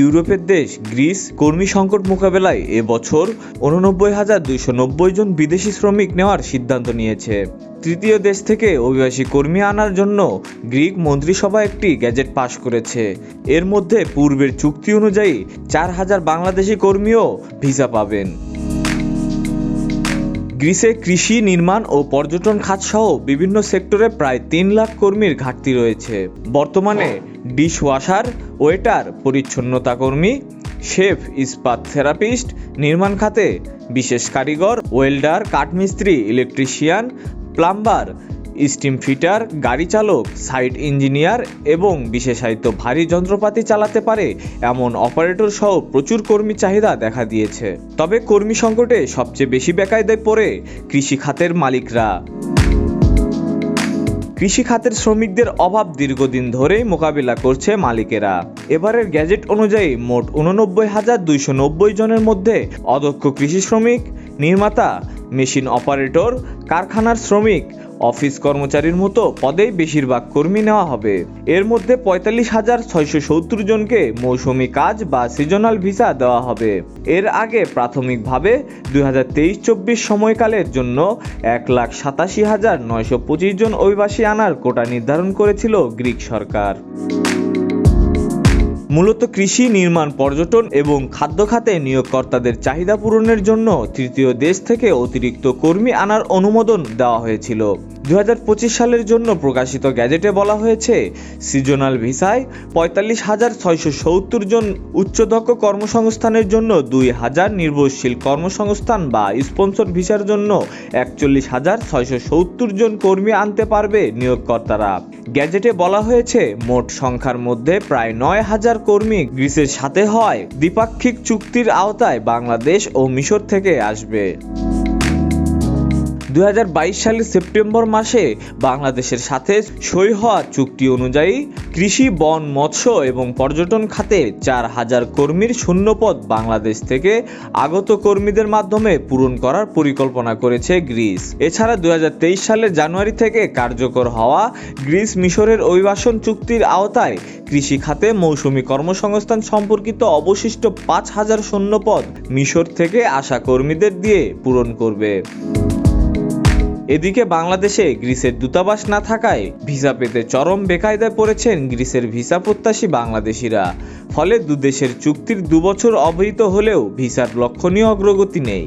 ইউরোপের দেশ গ্রিস কর্মী সংকট মোকাবেলায় এবছর উননব্বই হাজার দুইশো নব্বই জন বিদেশি শ্রমিক নেওয়ার সিদ্ধান্ত নিয়েছে। তৃতীয় দেশ থেকে অভিবাসী কর্মী আনার জন্য গ্রিক মন্ত্রিসভা একটি গ্যাজেট পাশ করেছে। এর মধ্যে পূর্বের চুক্তি অনুযায়ী চার হাজার বাংলাদেশি কর্মীও ভিসা পাবেন। গ্রিসে কৃষি নির্মাণ ও পর্যটন খাতসহ বিভিন্ন সেক্টরে প্রায় তিন লাখ কর্মীর ঘাটতি রয়েছে। বর্তমানে ডিশ ওয়াশার ওয়েটার, পরিচ্ছন্নতা কর্মী, শেফ, ইস্পাত থেরাপিস্ট, নির্মাণ খাতে, বিশেষ কারিগর, ওয়েল্ডার, কাঠমিস্ত্রি, ইলেকট্রিশিয়ান, প্লাম্বার, স্টিম ফিটার, গাড়ি চালক, সাইট ইঞ্জিনিয়ার এবং বিশেষায়িত ভারী যন্ত্রপাতি চালাতে পারে এমন অপারেটর সহ প্রচুর কর্মী চাহিদা দেখা দিয়েছে। তবে কর্মী সংকটে সবচেয়ে বেশি বেকায়দায় পড়ে কৃষি খাতের মালিকরা। কৃষি খাতের শ্রমিকদের অভাব দীর্ঘদিন ধরেই মোকাবিলা করছে মালিকেরা। এবারের গ্যাজেট অনুযায়ী মোট উননব্বই হাজার দুইশো নব্বই জনের মধ্যে অদক্ষ কৃষি শ্রমিক, নির্মাতা, মেশিন অপারেটর, কারখানার শ্রমিক অফিস কর্মচারীর মতো পদেই বেশিরভাগ কর্মী নেওয়া হবে। এর মধ্যে পঁয়তাল্লিশ হাজার ছয়শো সত্তর জনকে মৌসুমি কাজ বা সিজনাল ভিসা দেওয়া হবে। এর আগে প্রাথমিকভাবে দুই হাজার তেইশ চব্বিশ সময়কালের জন্য এক লাখ সাতাশি হাজার নয়শো পঁচিশ জন অভিবাসী আনার কোটা নির্ধারণ করেছিল গ্রিক সরকার। মূলত কৃষি, নির্মাণ, পর্যটন এবং খাদ্য খাতে নিয়োগকর্তাদের চাহিদা পূরণের জন্য তৃতীয় দেশ থেকে অতিরিক্ত কর্মী আনার অনুমোদন দেওয়া হয়েছিল। দু হাজার পঁচিশ সালের জন্য প্রকাশিত গ্যাজেটে বলা হয়েছে, সিজনাল ভিসায় পঁয়তাল্লিশ হাজার ছয়শো সত্তর জন উচ্চদক্ষ কর্মসংস্থানের জন্য দুই হাজার নির্ভরশীল কর্মসংস্থান বা স্পন্সর ভিসার জন্য একচল্লিশ হাজার ছয়শো সত্তর জন কর্মী আনতে পারবে নিয়োগকর্তারা। গ্যাজেটে বলা হয়েছে, মোট সংখ্যার মধ্যে প্রায় নয় হাজার কর্মী গ্রিসের সাথে হয়। দ্বিপাক্ষিক চুক্তির আওতায় বাংলাদেশ ও মিশর থেকে আসবে। দু হাজার বাইশ সালের সেপ্টেম্বর মাসে বাংলাদেশের সাথে সই হওয়া চুক্তি অনুযায়ী কৃষি, বন, মৎস্য এবং পর্যটন খাতে চার হাজার কর্মীর শূন্যপদ বাংলাদেশ থেকে আগত কর্মীদের মাধ্যমে পূরণ করার পরিকল্পনা করেছে গ্রিস। এছাড়া দু হাজার তেইশ সালের জানুয়ারি থেকে কার্যকর হওয়া গ্রিস মিশরের অভিবাসন চুক্তির আওতায় কৃষি খাতে মৌসুমি কর্মসংস্থান সম্পর্কিত অবশিষ্ট পাঁচ হাজার শূন্যপদ মিশর থেকে আসা কর্মীদের দিয়ে পূরণ করবে। এদিকে বাংলাদেশে গ্রিসের দূতাবাস না থাকায় ভিসা পেতে চরম বেকায়দায় পড়েছেন গ্রিসের ভিসা প্রত্যাশী বাংলাদেশিরা। ফলে দুদেশের চুক্তির দুবছর অবহিত হলেও ভিসার লক্ষণীয় অগ্রগতি নেই।